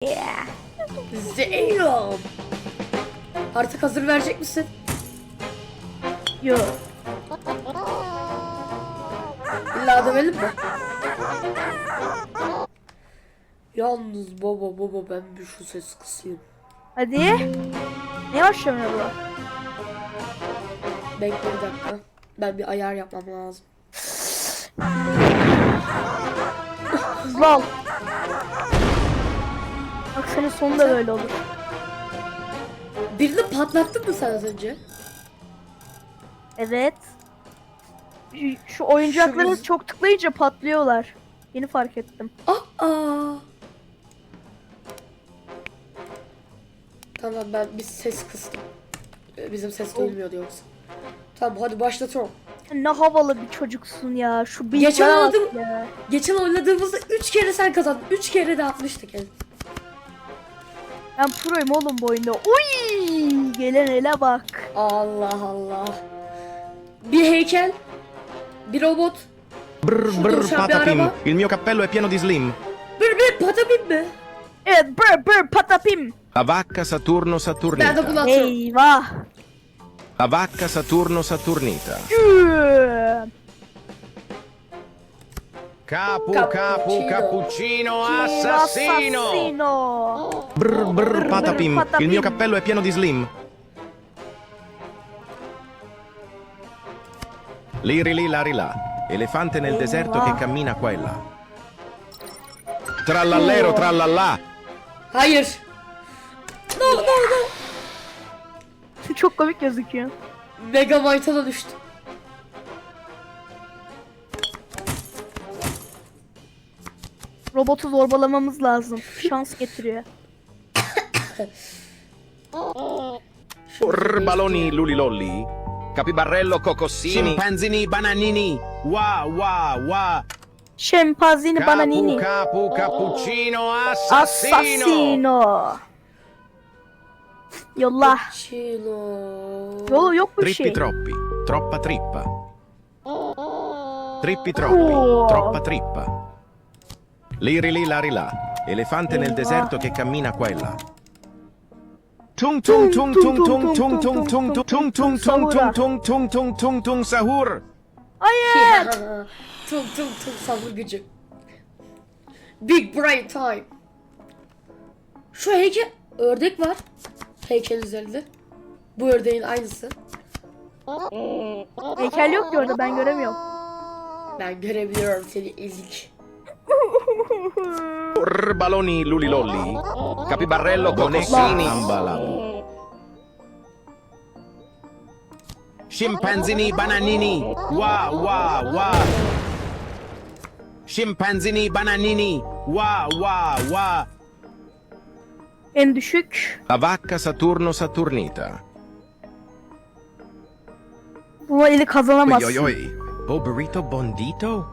Yeah. Zeynep. Artık hazır verecek misin? Yo. İlla demelim mi? Yalnız baba baba ben bir şu ses kısayım. Hadi. Ne başlamıyor bu? Bekle bir dakika. Ben bir ayar yapmam lazım. Hızlı ol. Senin sonu da böyle olur. Birini patlattın mı sen az önce? Evet. Şu- Şu oyuncakları Şu- çok tıklayınca patlıyorlar. Yeni fark ettim. Aa. Tamam ben bir ses kıstım. Ee, Bizim ses duyulmuyordu yoksa. Tamam hadi başlatıyorum. Ne havalı bir çocuksun ya. Şu Geçen bıyıklara bak oynadım. ya. Geçen oynadığımızda 3 kere sen kazandın. 3 kere de atmıştık yani. Ben proyum oğlum bu oyunda. Uy! Gelen ele bak. Allah Allah. Bir heykel. Bir robot. Brr Şurada brr uçan bir patapim, araba. il mio cappello è pieno di slim. Bir bir patapim mi? Evet bır bır patapim. La vacca Saturno Ben de Saturnita. bunu atıyorum. Eyvah. La vacca Saturno Saturnita. Güm. Capu Cappuccino. cappuccino Assassino. Brr brr patapim, patapim. il mio cappello è pieno di slim. Liri li lari là, elefante nel deserto che cammina qua e là. Trallallero trallallà, Hayır. No no no. Çok komik gözüküyor. Megabyte'a da düştü. Robotu zorbalamamız lazım. Şans getiriyor. Baloni lulilolli, capibarello cocossini, scimpanzini bananini, wa wa wa. Şempazini bananini. capu cappuccino assassino. Assassino. Yolla. Yolu yok bu Trippi şey. troppi, troppa trippa. Trippi troppi, Oh. troppa trippa. Liri li lari là, elefante nel Oh. deserto che cammina qua e là. Tung tung tung tung tung tung tung tung tung tung tung tung tung tung tung tung tung sahur. Hayır. tung tung tung sabır gücü. Big brain time. Şu heykel ördek var. Heykel üzerinde. Bu ördeğin aynısı. Heykel yok ki orada ben göremiyorum. Ben görebiliyorum seni ezik. Brr baloni lulilolli, capibarello cocossini, ambalabu. Scimpanzini bananini, wa wa wa. Scimpanzini bananini, wa wa wa. En düşük. La vacca Saturno Saturnita. Bu eli Oi kazanamazsın. oi oi. Boberito bondito?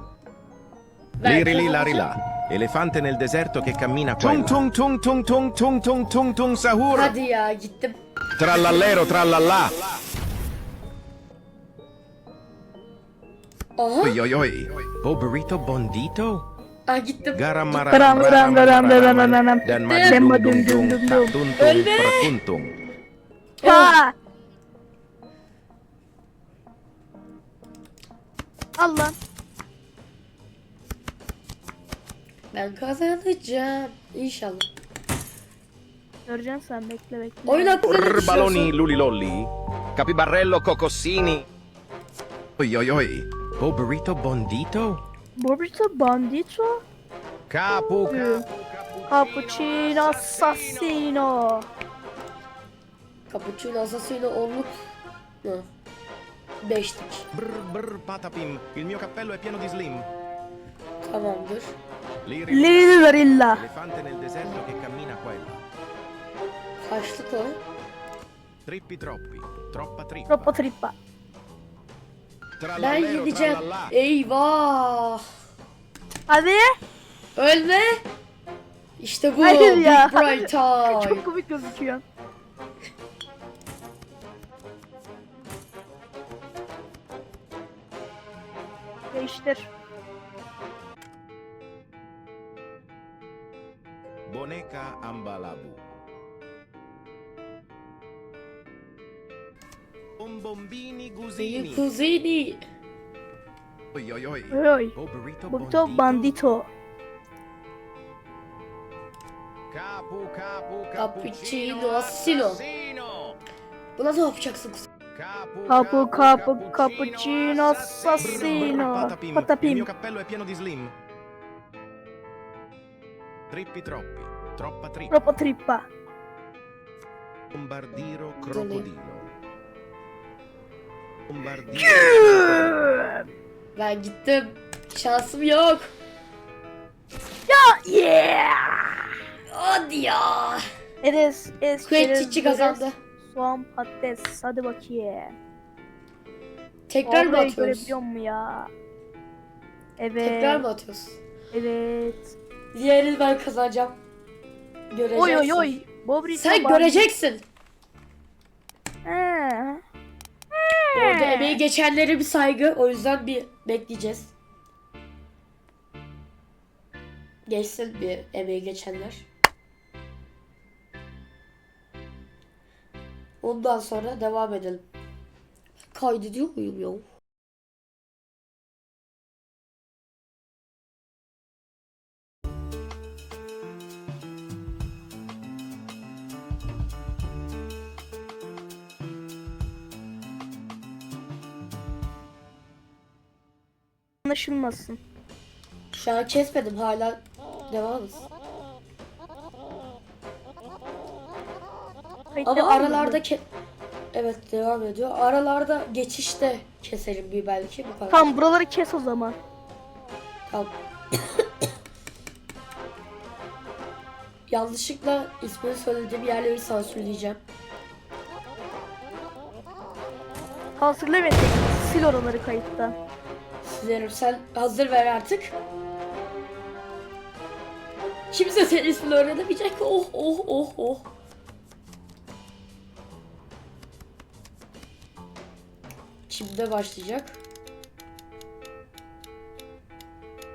Ben Liri li lari kazanacağım. là. Elefante nel deserto che cammina qua. Tung tung tung tung tung tung tung tung tung sahur. Hadi ya gittim. Trallallero trallallà. Aha. Oi oi oi. Boberito bondito? Aa gittim. Garam maram Garam, garam, garam, garam, garam, garam. Dan Dem, madum dum, dum dum, dum dum, dum. tung tung Ölme. prakuntung. Ha. Al lan. Ben kazanacağım. İnşallah. Göreceksin sen bekle bekle. Oyun hakkında ne baloni lulilolli. Capibarello cocossini. Oi oi oi. Boberito bondito? Burrito Bandito. Capu Hı. Cappuccino Assassino. Cappuccino asasıyla onluk mı? Beşlik. Brr brr patapim. Il mio cappello è pieno di slim. Tamamdır. Liri Lirilla. Elefante nel deserto che cammina qua e là. Kaçlık o? Trippi troppi, troppa trippa. Troppa trippa. Ben Trallallero, gideceğim. trallallà. Eyvah. Hadi. Ölme. İşte bu. Hayır ya. Big Bright Time. Çok komik gözüküyor. Değiştir. Franca Ambalabu. Bombombini Gusini. Gusini. Oi oi oi. Oi oi. Bobrito bandito. bandito. Kapu kapu cappuccino assino. asino. Buna Capo capo cappuccino assassino. Patapim. Il mio cappello è pieno di slim. Trippi troppi. Troppa trippa. Troppo trippa. Bombardiro crocodilo. Bombardiro. Ben gittim. Şansım yok. Ya yeah. Hadi ya. Eres es. Kuvvet çiçi kazandı. Soğan patates. Hadi bakayım. Tekrar mı atıyoruz? görebiliyor mu ya? Evet. Tekrar mı atıyoruz? Evet. Diğerini ben kazanacağım. Göreceksin. Oy oy oy. Bobrito Sen göreceksin. He. Orada emeği geçenlere bir saygı. O yüzden bir bekleyeceğiz. Geçsin bir emeği geçenler. Ondan sonra devam edelim. Kaydediyor muyum ya? Anlaşılmasın. Şu an kesmedim hala devam et. Kayıt Ama aralarda ke- Evet devam ediyor. Aralarda geçişte keserim bir belki bu kadar. Tamam buraları kes o zaman. Tamam. Yanlışlıkla ismini söylediğim yerleri sansürleyeceğim. Sansürle ve sil oraları kayıttan. Silerim sen hazır ver artık. Kimse senin ismini öğrenemeyecek. Oh oh oh oh. Şimdi başlayacak.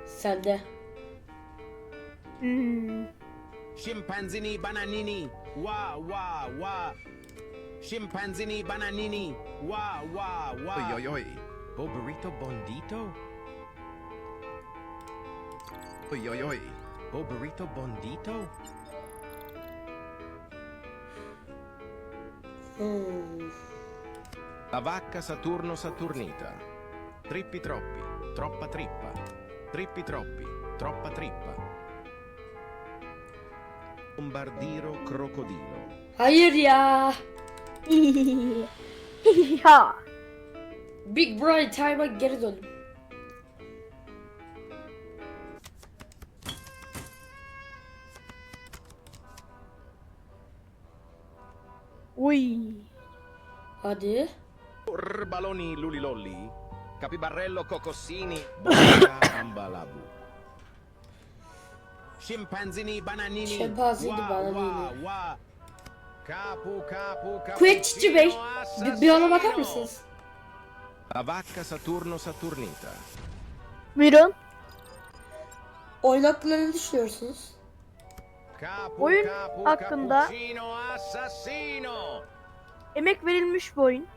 Sende. Hmm. Scimpanzini bananini. Wa wa wa. Scimpanzini bananini. Wa wa wa. Oi oi oi. Oh burrito bondito. Oi oi oi. Oh burrito bondito. Hmm. La vacca Saturno Saturnita. Trippi troppi, troppa trippa. Trippi troppi, troppa trippa. Bombardiro crocodilo. Hayır ya. Big Brother Time'a geri dön. Uy. Hadi. Baloni lulilolli. Capibarello cocossini. Ambalabu. Scimpanzini bananini. Scimpanzini Wa, bananini. Capu capu capu. Kuvvetçi Bey, bir, bir ona bakar mısınız? La vacca Saturno Saturnita. Buyurun. Oyun hakkında ne düşünüyorsunuz? Capu, Oyun capu, hakkında-. Emek verilmiş bir oyun.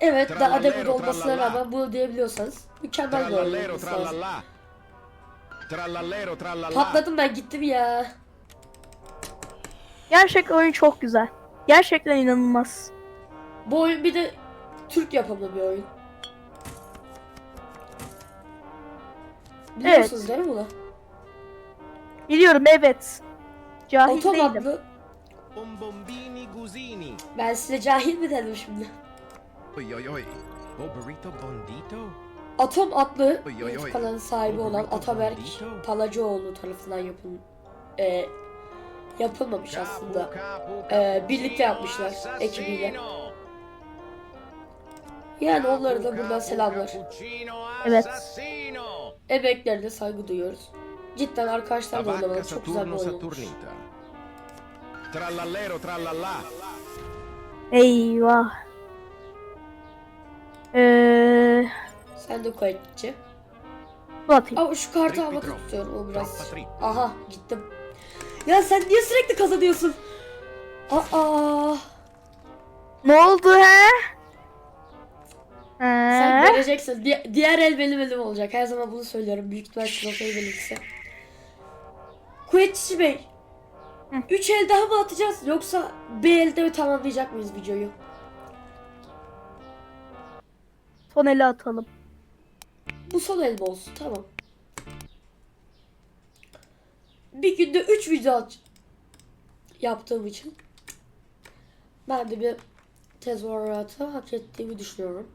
Evet, daha demin olmasına rağmen bunu diyebiliyorsanız mükemmel bir oyun Trallallero olması lazım. Trallallero trallallà. Patladım ben gittim ya. Gerçekten oyun çok güzel. Gerçekten inanılmaz. Bu oyun bir de Türk yapımı bir oyun. Biliyorsunuz değil mi bunu? Biliyorum evet. Cahil değilim. Otomatlı. Bombombini gusini. Ben size cahil mi dedim şimdi? Oi oi. Oh burrito bondito. Atom adlı Oy, oy, oy. YouTube kanalının sahibi olan Ataberk. Palacıoğlu tarafından yapın e, yapılmamış aslında. Ee, birlikte yapmışlar ekibiyle. Yani onları da buradan selamlar. Evet. Emeklerine saygı duyuyoruz. Cidden La arkadaşlar da oynamalı çok güzel bir oyun olmuş. Trallallero trallallà. Eyvah. Eee... Sen de kayıtçı. Ne yapayım? Ama şu kartı havada tutuyorum o biraz. Aha gittim. Ya sen niye sürekli kazanıyorsun? Aa. Ne oldu he? Sen He? göreceksin. Di- diğer el benim elim olacak. Her zaman bunu söylüyorum. Büyük ihtimal trofeyi benimkisi. Kuvvetçi Bey. Hı. Üç el daha mı atacağız yoksa bir elde mi tamamlayacak mıyız videoyu? Son ele atalım. Bu son el mi olsun? Tamam. Bir günde 3 video at- yaptığım için ben de bir tezahüratı hak ettiğimi düşünüyorum.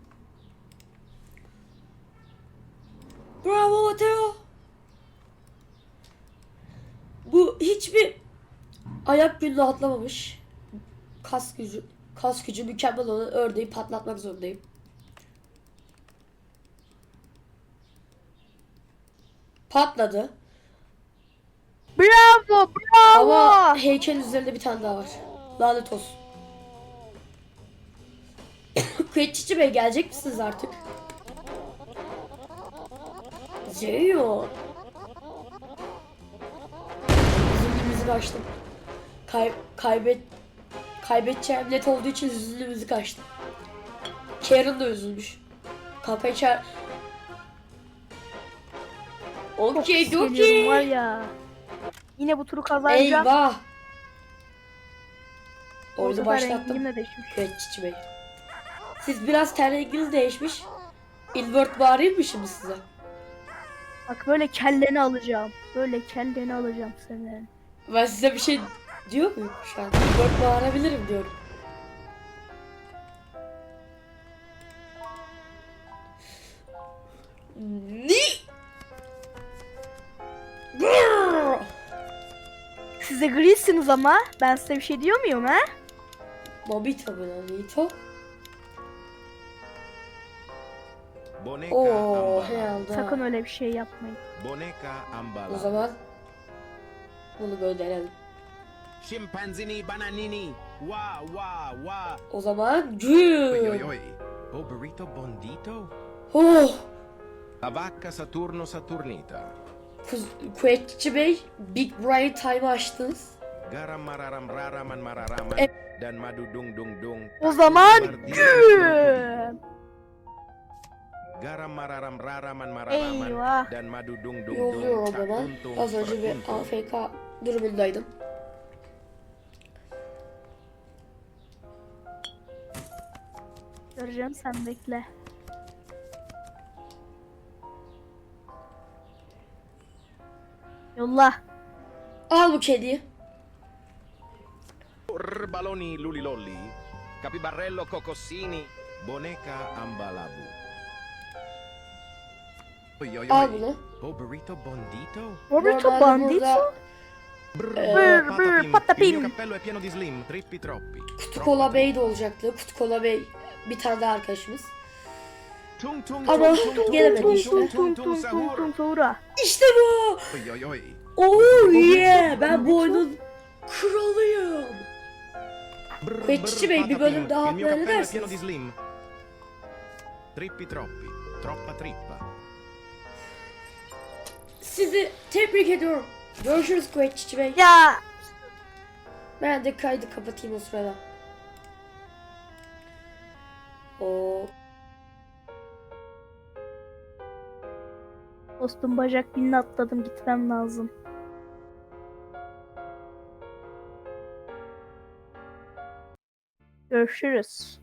Bravo Mateo. Bu hiçbir ayak gününü atlamamış. Kas gücü, kas gücü mükemmel olan ördeği patlatmak zorundayım. Patladı. Bravo, bravo. Ama heykel üzerinde bir tane daha var. Lanet olsun. Kuyetçici Bey gelecek misiniz artık? Geliyor. Üzüldü müzik açtım. Kay kaybet kaybedeceğim net olduğu için üzüldü müzik açtım. Karen da üzülmüş. Kapıyı çağır. Okey Geliyorum var ya. Yine bu turu kazanacağım. Eyvah. Sefer başlattım. de. Kuyetçi Bey. Siz biraz ten renginiz değişmiş. Invert bağırayım mı şimdi size? Bak böyle kelleni alacağım. Böyle kelleni alacağım senin. Ben size bir şey diyor muyum şu an? Invert bağırabilirim diyorum. Ne? Grrr! Size grisiniz ama. Ben size bir şey diyor muyum ha? Mobito bu lan Nito. Oo ambala. herhalde. Sakın öyle bir şey yapmayın. O zaman bunu gönderelim. Scimpanzini bananini. Wa wa wa. O zaman güm. oi. Oh burrito bondito. Oh. La vacca Saturno Saturnita. Kuz- Kuvvetçi Bey, Big Brian Time'ı açtınız. Garam mararam raraman mararaman. E- Dan madu dung dung dung. O zaman güm. Garam mararam raraman mararaman. Eyvah. Dan madu dung dung dung. Yolluyor o bana. Takuntum Az önce bir frakuntum. AFK durumundaydım. Göreceğim sen bekle. Yolla. Al bu kediyi. Baloni lulilolli. Capibarello cocossini. Boneca ambalabu. Al bunu. Burrito bondito. Bandito. burada Brr, Brr, Il patapim. trippi. Kutu Kola Bey de olacaktı. Kutu Kola Bey bir tane daha arkadaşımız. Ama gelemedi işte. İşte bu. Oh yeah. Ben bu oyunun kralıyım. Brr, Kuyetçi brr, Bey, bir bölüm daha atmaya ne dersiniz? Trippi troppi, troppa trippa. Sizi tebrik ediyorum. Görüşürüz Kuvvetçi Bey. Ya Ben de kaydı kapatayım o sırada. O dostum bacak binini atladım gitmem lazım. Görüşürüz.